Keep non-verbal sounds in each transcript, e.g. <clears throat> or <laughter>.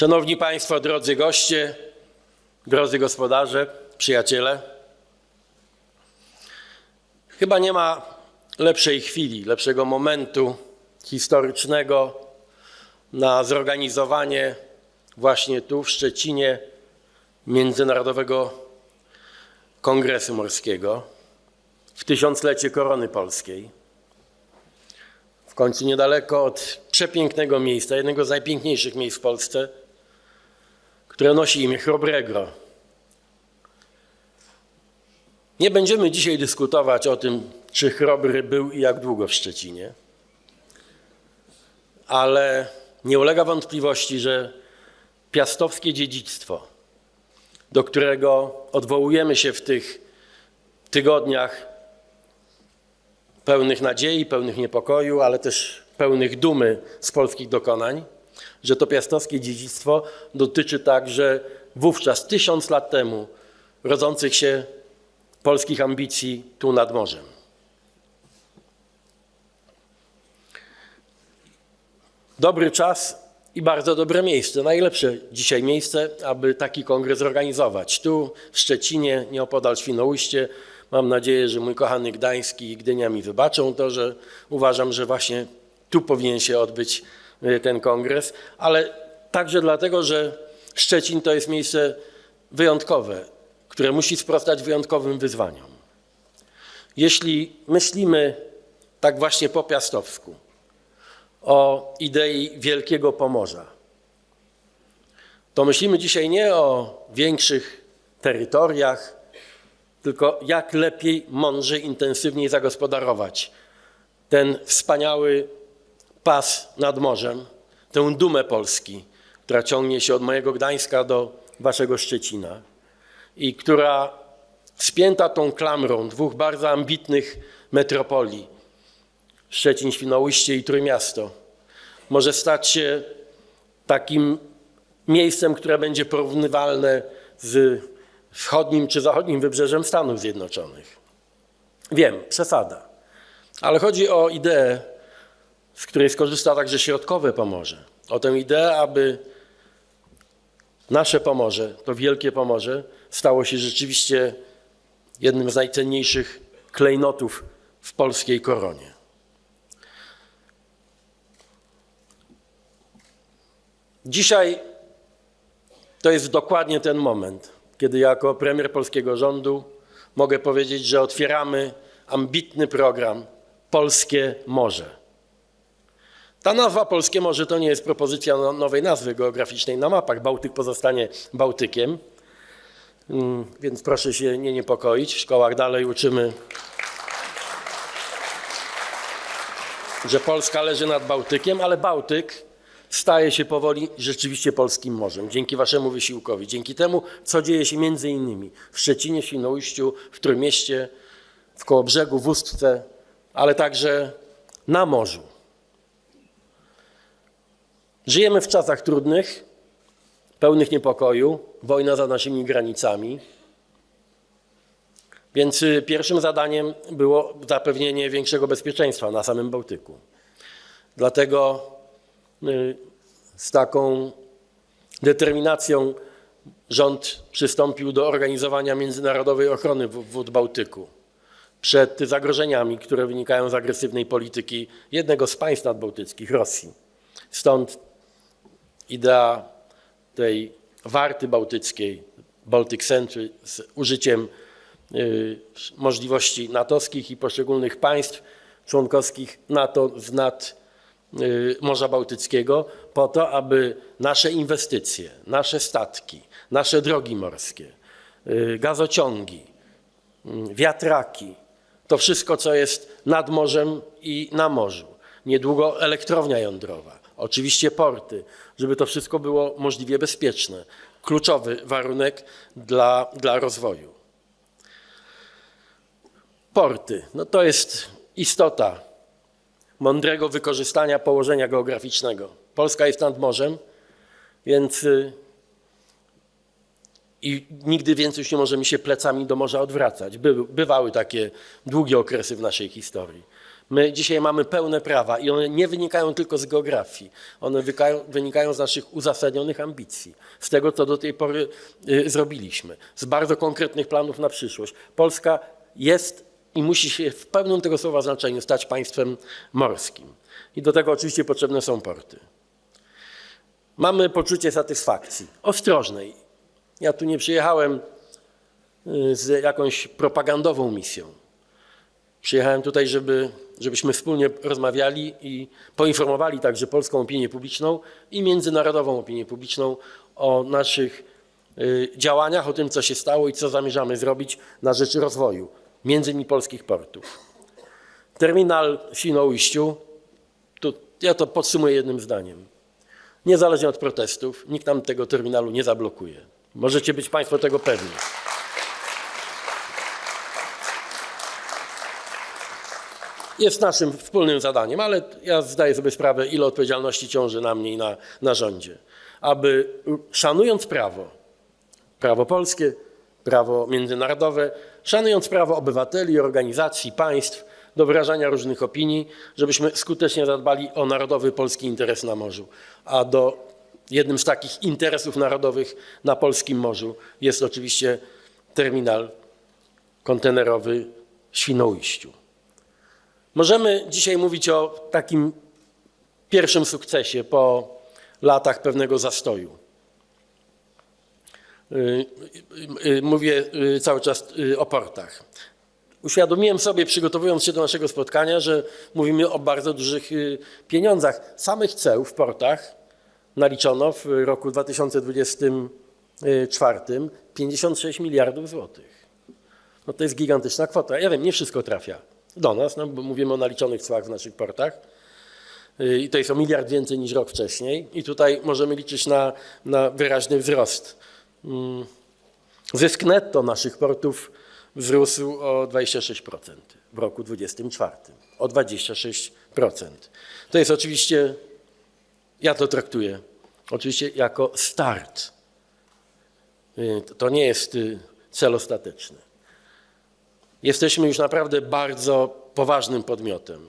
Szanowni Państwo, drodzy goście, drodzy gospodarze, przyjaciele. Chyba nie ma lepszej chwili, lepszego momentu historycznego na zorganizowanie właśnie tu w Szczecinie Międzynarodowego Kongresu Morskiego w tysiąclecie Korony Polskiej. W końcu niedaleko od przepięknego miejsca, jednego z najpiękniejszych miejsc w Polsce, które nosi imię Chrobrego. Nie będziemy dzisiaj dyskutować o tym, czy Chrobry był i jak długo w Szczecinie, ale nie ulega wątpliwości, że piastowskie dziedzictwo, do którego odwołujemy się w tych tygodniach pełnych nadziei, pełnych niepokoju, ale też pełnych dumy z polskich dokonań, że to piastowskie dziedzictwo dotyczy także wówczas, tysiąc lat temu, rodzących się polskich ambicji tu nad morzem. Dobry czas i bardzo dobre miejsce, najlepsze dzisiaj miejsce, aby taki kongres zorganizować. Tu w Szczecinie, nieopodal Świnoujście, mam nadzieję, że mój kochany Gdański i Gdynia mi wybaczą to, że uważam, że właśnie tu powinien się odbyć ten kongres, ale także dlatego, że Szczecin to jest miejsce wyjątkowe, które musi sprostać wyjątkowym wyzwaniom. Jeśli myślimy tak właśnie po piastowsku o idei Wielkiego Pomorza, to myślimy dzisiaj nie o większych terytoriach, tylko jak lepiej, mądrzej, intensywniej zagospodarować ten wspaniały pas nad morzem, tę dumę Polski, która ciągnie się od mojego Gdańska do waszego Szczecina i która spięta tą klamrą dwóch bardzo ambitnych metropolii, Szczecin, Świnoujście i Trójmiasto, może stać się takim miejscem, które będzie porównywalne z wschodnim czy zachodnim wybrzeżem Stanów Zjednoczonych. Wiem, przesada, ale chodzi o ideę, z której skorzysta także środkowe Pomorze. O tę ideę, aby nasze Pomorze, to wielkie Pomorze, stało się rzeczywiście jednym z najcenniejszych klejnotów w polskiej koronie. Dzisiaj to jest dokładnie ten moment, kiedy jako premier polskiego rządu mogę powiedzieć, że otwieramy ambitny program Polskie Morze. Ta nazwa Polskie Morze to nie jest propozycja no- nowej nazwy geograficznej na mapach. Bałtyk pozostanie Bałtykiem, Mm, więc proszę się nie niepokoić. W szkołach dalej uczymy, że Polska leży nad Bałtykiem, ale Bałtyk staje się powoli rzeczywiście polskim morzem. Dzięki waszemu wysiłkowi, dzięki temu, co dzieje się między innymi w Szczecinie, Świnoujściu, w Trójmieście, w Kołobrzegu, w Ustce, ale także na morzu. Żyjemy w czasach trudnych, pełnych niepokoju, wojna za naszymi granicami. Więc y, pierwszym zadaniem było zapewnienie większego bezpieczeństwa na samym Bałtyku. Dlatego y, z taką determinacją rząd przystąpił do organizowania międzynarodowej ochrony wód Bałtyku przed zagrożeniami, które wynikają z agresywnej polityki jednego z państw nadbałtyckich, Rosji. Stąd idea tej warty bałtyckiej, Baltic Century, z użyciem y, możliwości natowskich i poszczególnych państw członkowskich NATO z nad y, Morza Bałtyckiego, po to, aby nasze inwestycje, nasze statki, nasze drogi morskie, y, gazociągi, wiatraki, to wszystko, co jest nad morzem i na morzu. Niedługo elektrownia jądrowa, oczywiście porty, żeby to wszystko było możliwie bezpieczne. Kluczowy warunek dla, dla rozwoju. Porty, no to jest istota mądrego wykorzystania położenia geograficznego. Polska jest nad morzem, więc y, i nigdy więcej już nie możemy się plecami do morza odwracać. By, bywały takie długie okresy w naszej historii. My dzisiaj mamy pełne prawa i one nie wynikają tylko z geografii. One wynikają z naszych uzasadnionych ambicji, z tego, co do tej pory y, zrobiliśmy, z bardzo konkretnych planów na przyszłość. Polska jest i musi się w pełnym tego słowa znaczeniu stać państwem morskim. I do tego oczywiście potrzebne są porty. Mamy poczucie satysfakcji, ostrożnej. Ja tu nie przyjechałem y, z jakąś propagandową misją. Przyjechałem tutaj, żeby, żebyśmy wspólnie rozmawiali i poinformowali także polską opinię publiczną i międzynarodową opinię publiczną o naszych y, działaniach, o tym, co się stało i co zamierzamy zrobić na rzecz rozwoju, między innymi polskich portów. Terminal w Świnoujściu, tu, ja to podsumuję jednym zdaniem. Niezależnie od protestów, nikt nam tego terminalu nie zablokuje. Możecie być Państwo tego pewni. Jest naszym wspólnym zadaniem, ale ja zdaję sobie sprawę, ile odpowiedzialności ciąży na mnie i na, na rządzie, aby szanując prawo, prawo polskie, prawo międzynarodowe, szanując prawo obywateli, organizacji, państw do wyrażania różnych opinii, żebyśmy skutecznie zadbali o narodowy polski interes na morzu. A do jednym z takich interesów narodowych na polskim morzu jest oczywiście terminal kontenerowy w Świnoujściu. Możemy dzisiaj mówić o takim pierwszym sukcesie po latach pewnego zastoju. Y, y, y, Mówię cały czas o portach. Uświadomiłem sobie, przygotowując się do naszego spotkania, że mówimy o bardzo dużych pieniądzach. Samych ceł w portach naliczono w roku 2024 56 miliardów złotych. No to jest gigantyczna kwota. Ja wiem, nie wszystko trafia do nas, no, bo mówimy o naliczonych cłach w naszych portach. I to jest o miliard więcej niż rok wcześniej. I tutaj możemy liczyć na, na wyraźny wzrost. Mm. Zysk netto naszych portów wzrósł o 26% w roku 2024. O 26%. To jest oczywiście, ja to traktuję, oczywiście jako start. Y, To nie jest y, cel ostateczny. Jesteśmy już naprawdę bardzo poważnym podmiotem.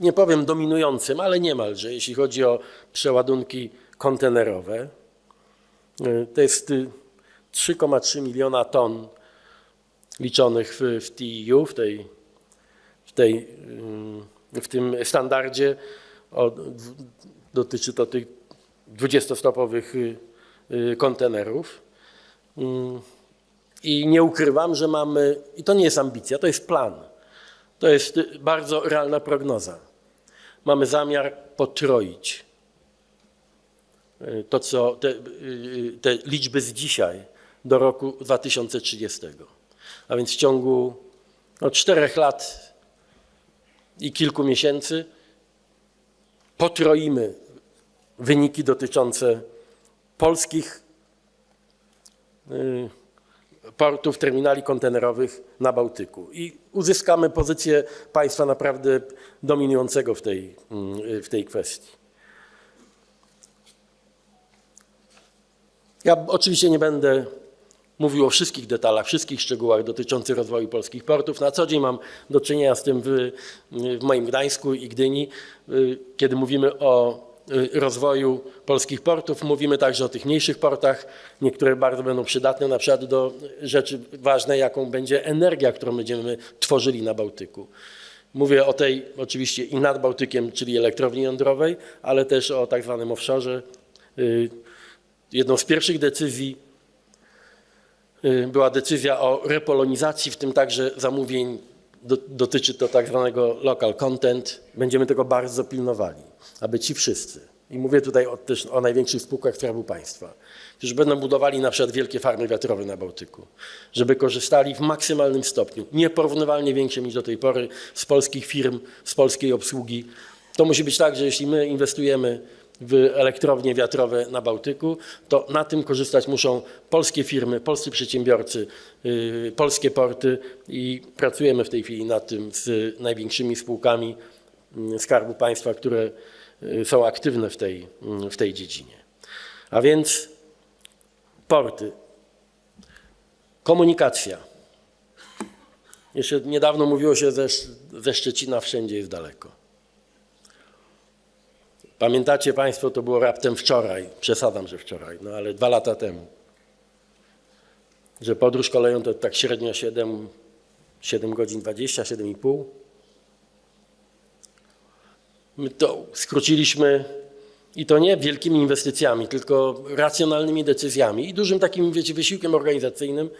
Nie powiem dominującym, ale niemalże, jeśli chodzi o przeładunki kontenerowe. Y, To jest y, 3,3 miliona ton liczonych w, w TEU, w, tej, w, tej, y, w tym standardzie. O, dotyczy to tych 20-stopowych y, y, kontenerów. I nie ukrywam, że mamy, i to nie jest ambicja, to jest plan. To jest y, bardzo realna prognoza. Mamy zamiar potroić y, to, co te, y, te liczby z dzisiaj do roku 2030. A więc w ciągu no, czterech lat i kilku miesięcy potroimy wyniki dotyczące polskich y, portów, terminali kontenerowych na Bałtyku i uzyskamy pozycję państwa naprawdę dominującego w tej, mm, w tej kwestii. Ja oczywiście nie będę mówił o wszystkich detalach, wszystkich szczegółach dotyczących rozwoju polskich portów. Na co dzień mam do czynienia z tym w, w moim Gdańsku i Gdyni. Y, Kiedy mówimy o rozwoju polskich portów, mówimy także o tych mniejszych portach. Niektóre bardzo będą przydatne na przykład do rzeczy ważnej, jaką będzie energia, którą będziemy tworzyli na Bałtyku. Mówię o tej oczywiście i nad Bałtykiem, czyli elektrowni jądrowej, ale też o tak zwanym offshore. Y, Jedną z pierwszych decyzji y, była decyzja o repolonizacji, w tym także zamówień. Do, dotyczy to tak zwanego local content. Będziemy tego bardzo pilnowali, aby ci wszyscy, i mówię tutaj o, też o największych spółkach Skarbu Państwa, którzy będą budowali na przykład wielkie farmy wiatrowe na Bałtyku, żeby korzystali w maksymalnym stopniu, nieporównywalnie większym niż do tej pory, z polskich firm, z polskiej obsługi. To musi być tak, że jeśli my inwestujemy w elektrownie wiatrowe na Bałtyku, to na tym korzystać muszą polskie firmy, polscy przedsiębiorcy, yy, polskie porty i pracujemy w tej chwili nad tym z największymi spółkami Skarbu Państwa, które yy, są aktywne w tej, yy, w tej dziedzinie. A więc porty, komunikacja, Jeszcze niedawno mówiło się ze, ze Szczecina wszędzie jest daleko. Pamiętacie Państwo, to było raptem wczoraj, przesadzam, że wczoraj, no ale dwa lata temu, że podróż koleją to tak średnio 7, 7 godzin 20, 7,5. My to skróciliśmy i to nie wielkimi inwestycjami, tylko racjonalnymi decyzjami i dużym takim, wiecie, wysiłkiem organizacyjnym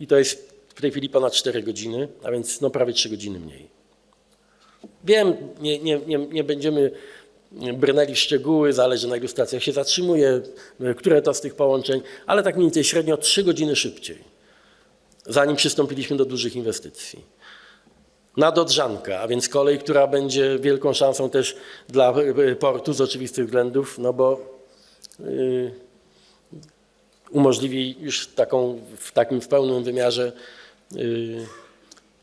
i to jest w tej chwili ponad 4 godziny, a więc no prawie 3 godziny mniej. Wiem, nie, nie, nie, nie będziemy brnęli w szczegóły, zależy na ilu stacjach się zatrzymuje, które to z tych połączeń, ale tak mniej więcej średnio 3 godziny szybciej, zanim przystąpiliśmy do dużych inwestycji. Nadodrzanka, a więc kolej, która będzie wielką szansą też dla y, portu z oczywistych względów, no bo y, umożliwi już taką, w takim w pełnym wymiarze y,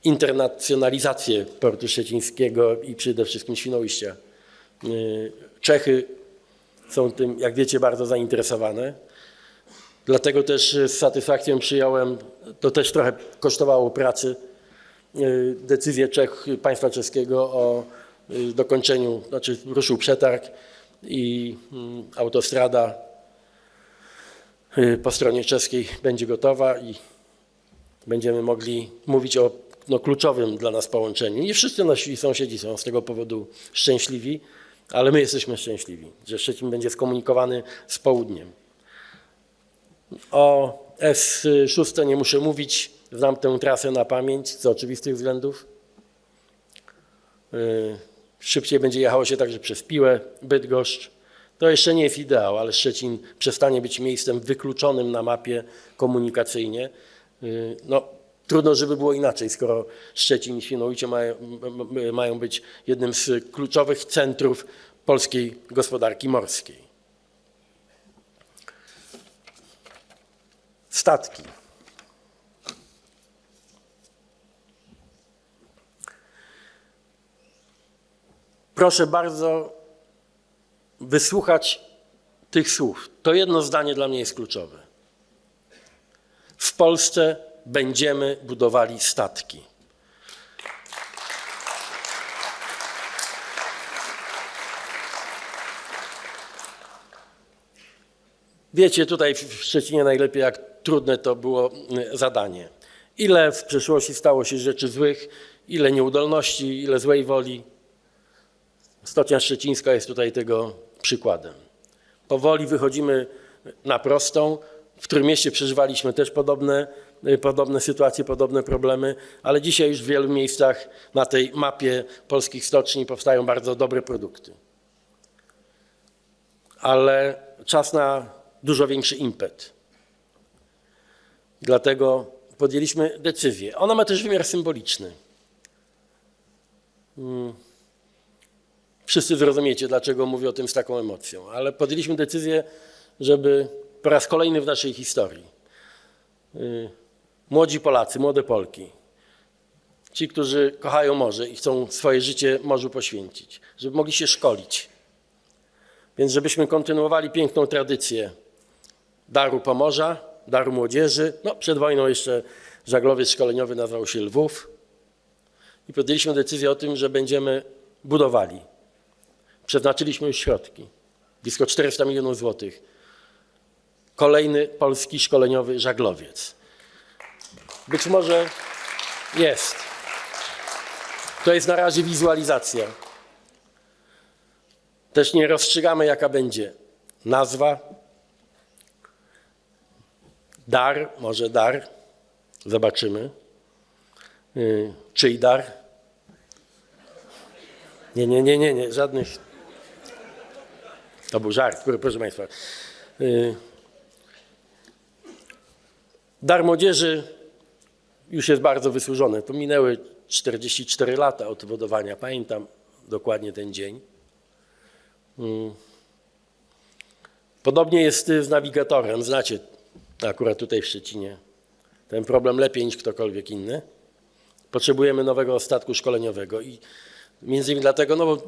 internacjonalizację portu szczecińskiego i przede wszystkim Świnoujścia. Czechy są tym, jak wiecie, bardzo zainteresowane. Dlatego też z satysfakcją przyjąłem, to też trochę kosztowało pracy, decyzję Czech, państwa czeskiego o y, dokończeniu, znaczy ruszył przetarg i mm, autostrada y, po stronie czeskiej będzie gotowa i będziemy mogli mówić o no, kluczowym dla nas połączeniu. Nie wszyscy nasi sąsiedzi są z tego powodu szczęśliwi, ale my jesteśmy szczęśliwi, że Szczecin będzie skomunikowany z południem. O S6 nie muszę mówić, znam tę trasę na pamięć z oczywistych względów. Yy, Szybciej będzie jechało się także przez Piłę, Bydgoszcz. To jeszcze nie jest ideał, ale Szczecin przestanie być miejscem wykluczonym na mapie komunikacyjnie. Yy, No, trudno, żeby było inaczej, skoro Szczecin i Świnoujście mają, mają być jednym z kluczowych centrów polskiej gospodarki morskiej. Statki. Proszę bardzo wysłuchać tych słów. To jedno zdanie dla mnie jest kluczowe. W Polsce będziemy budowali statki. Wiecie tutaj w Szczecinie najlepiej, jak trudne to było y, zadanie. Ile w przeszłości stało się rzeczy złych, ile nieudolności, ile złej woli. Stocznia Szczecińska jest tutaj tego przykładem. Powoli wychodzimy na prostą. W Trójmieście przeżywaliśmy też podobne, y, podobne sytuacje, podobne problemy, ale dzisiaj już w wielu miejscach na tej mapie polskich stoczni powstają bardzo dobre produkty. Ale czas na dużo większy impet. Dlatego podjęliśmy decyzję. Ona ma też wymiar symboliczny. Mm. Wszyscy zrozumiecie, dlaczego mówię o tym z taką emocją, ale podjęliśmy decyzję, żeby po raz kolejny w naszej historii y, młodzi Polacy, młode Polki, ci, którzy kochają morze i chcą swoje życie morzu poświęcić, żeby mogli się szkolić. Więc żebyśmy kontynuowali piękną tradycję daru Pomorza, daru młodzieży. No, przed wojną jeszcze żaglowiec szkoleniowy nazywał się Lwów. I podjęliśmy decyzję o tym, że będziemy budowali. Przeznaczyliśmy już środki, blisko 400 milionów złotych. Kolejny polski szkoleniowy żaglowiec. Być może jest. To jest na razie wizualizacja. Też nie rozstrzygamy, jaka będzie nazwa, dar, może dar, zobaczymy. Yy, czyj dar? Nie, nie, nie, nie, nie, żadnych. To był żart, proszę Państwa. Yy, dar młodzieży już jest bardzo wysłużony. To minęły 44 lata od budowania. Pamiętam dokładnie ten dzień. Mm. Podobnie jest z nawigatorem. Znacie akurat tutaj w Szczecinie ten problem lepiej niż ktokolwiek inny. Potrzebujemy nowego statku szkoleniowego i między innymi dlatego, no bo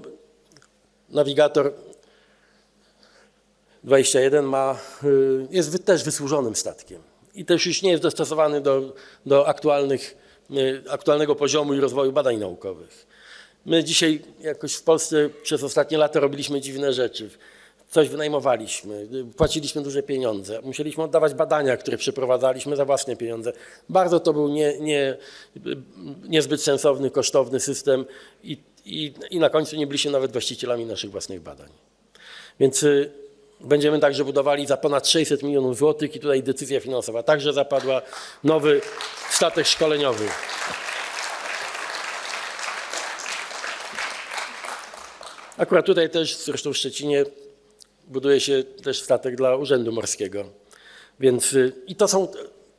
nawigator 21 ma, y, jest też wysłużonym statkiem i też już nie jest dostosowany do, do aktualnych y, aktualnego poziomu i rozwoju badań naukowych. My dzisiaj jakoś w Polsce przez ostatnie lata robiliśmy dziwne rzeczy. Coś wynajmowaliśmy, y, płaciliśmy duże pieniądze, musieliśmy oddawać badania, które przeprowadzaliśmy za własne pieniądze. Bardzo to był nie, nie, niezbyt sensowny, kosztowny system i, i, i na końcu nie byliśmy nawet właścicielami naszych własnych badań. Więc będziemy także budowali za ponad 600 milionów złotych i tutaj decyzja finansowa także zapadła. Nowy statek szkoleniowy. Akurat tutaj też, zresztą w Szczecinie, buduje się też statek dla Urzędu Morskiego. Więc y, i to są,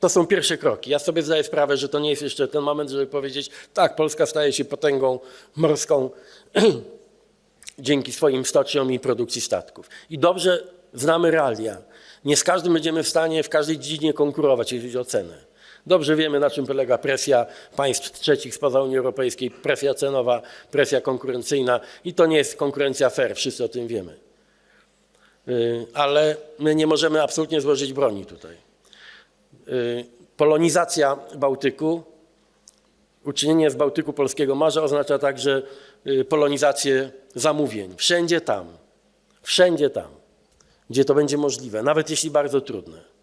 to są pierwsze kroki. Ja sobie zdaję sprawę, że to nie jest jeszcze ten moment, żeby powiedzieć, tak, Polska staje się potęgą morską <clears throat> dzięki swoim stoczniom i produkcji statków. I dobrze znamy realia. Nie z każdym będziemy w stanie w każdej dziedzinie konkurować, jeśli chodzi o cenę. Dobrze wiemy, na czym polega presja państw trzecich spoza Unii Europejskiej, presja cenowa, presja konkurencyjna i to nie jest konkurencja fair, wszyscy o tym wiemy. Y, Ale my nie możemy absolutnie złożyć broni tutaj. Y, Polonizacja Bałtyku, uczynienie z Bałtyku polskiego morza oznacza także polonizację zamówień. Wszędzie tam, wszędzie tam, gdzie to będzie możliwe, nawet jeśli bardzo trudne.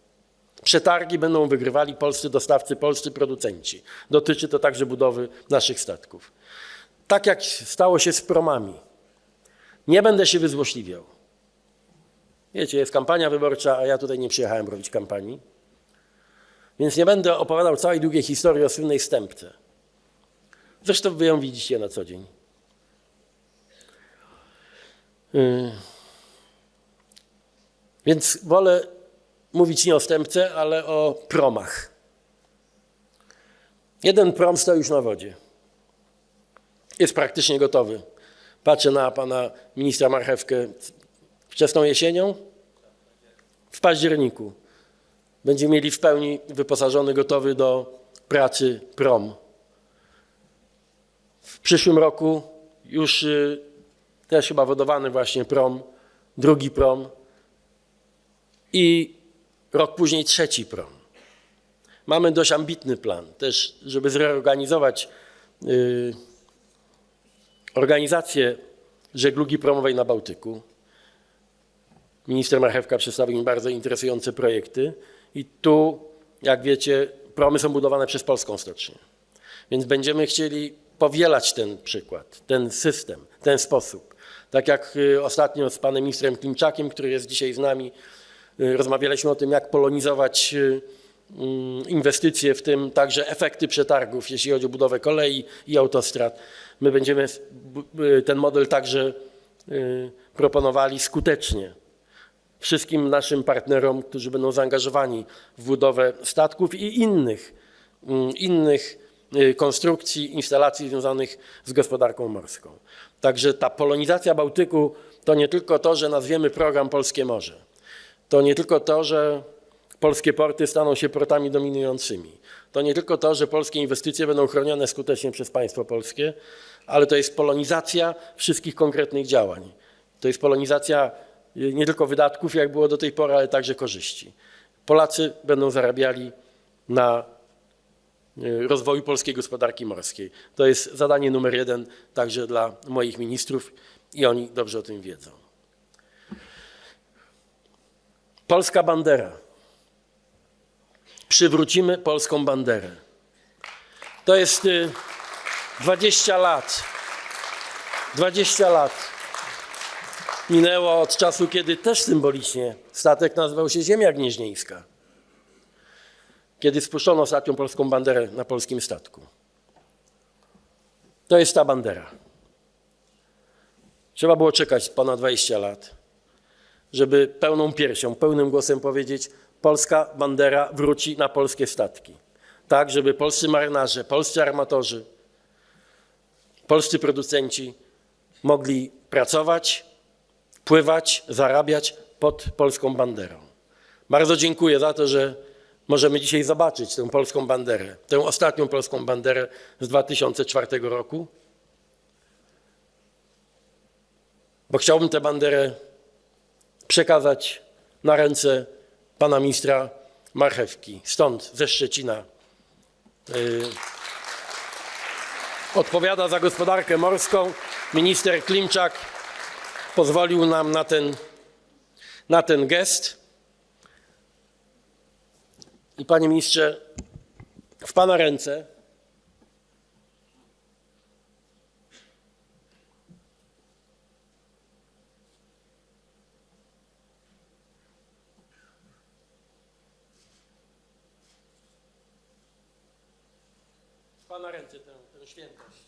Przetargi będą wygrywali polscy dostawcy, polscy producenci. Dotyczy to także budowy naszych statków. Tak jak stało się z promami. Nie będę się wyzłośliwiał. Wiecie, jest kampania wyborcza, a ja tutaj nie przyjechałem robić kampanii. Więc nie będę opowiadał całej długiej historii o słynnej stępce. Zresztą wy ją widzicie na co dzień. Yy. Więc wolę mówić nie o stępce, ale o promach. Jeden prom stoi już na wodzie. Jest praktycznie gotowy. Patrzę na pana ministra Marchewkę wczesną jesienią. W październiku będziemy mieli w pełni wyposażony, gotowy do pracy prom. W przyszłym roku już y, też chyba wodowany właśnie prom, drugi prom i rok później trzeci prom. Mamy dość ambitny plan też, żeby zreorganizować y, organizację żeglugi promowej na Bałtyku. Minister Marchewka przedstawił mi bardzo interesujące projekty i tu, jak wiecie, promy są budowane przez polską stocznię. Więc będziemy chcieli powielać ten przykład, ten system, ten sposób. Tak jak y, ostatnio z panem ministrem Klimczakiem, który jest dzisiaj z nami, y, rozmawialiśmy o tym, jak polonizować y, mm, inwestycje, w tym także efekty przetargów, jeśli chodzi o budowę kolei i autostrad. My będziemy ten model także proponowali skutecznie wszystkim naszym partnerom, którzy będą zaangażowani w budowę statków i innych, mm, innych konstrukcji, instalacji związanych z gospodarką morską. Także ta polonizacja Bałtyku to nie tylko to, że nazwiemy program Polskie Morze. To nie tylko to, że polskie porty staną się portami dominującymi. To nie tylko to, że polskie inwestycje będą chronione skutecznie przez państwo polskie, ale to jest polonizacja wszystkich konkretnych działań. To jest polonizacja y, nie tylko wydatków, jak było do tej pory, ale także korzyści. Polacy będą zarabiali na y, rozwoju polskiej gospodarki morskiej. To jest zadanie numer jeden także dla moich ministrów i oni dobrze o tym wiedzą. Polska bandera. Przywrócimy polską banderę. To jest y, 20 lat. 20 lat minęło od czasu, kiedy też symbolicznie statek nazywał się Ziemia Gnieźnieńska. Kiedy spuszczono ostatnią polską banderę na polskim statku. To jest ta bandera. Trzeba było czekać ponad 20 lat, żeby pełną piersią, pełnym głosem powiedzieć: Polska bandera wróci na polskie statki. Tak, żeby polscy marynarze, polscy armatorzy, polscy producenci mogli pracować, pływać, zarabiać pod polską banderą. Bardzo dziękuję za to, że możemy dzisiaj zobaczyć tę polską banderę, tę ostatnią polską banderę z 2004 roku. Bo chciałbym tę banderę przekazać na ręce pana ministra Marchewki, stąd ze Szczecina. Yy, odpowiada za gospodarkę morską, minister Klimczak pozwolił nam na ten, na ten gest. I panie ministrze, w pana ręce w pana ręce tę, tę świętość.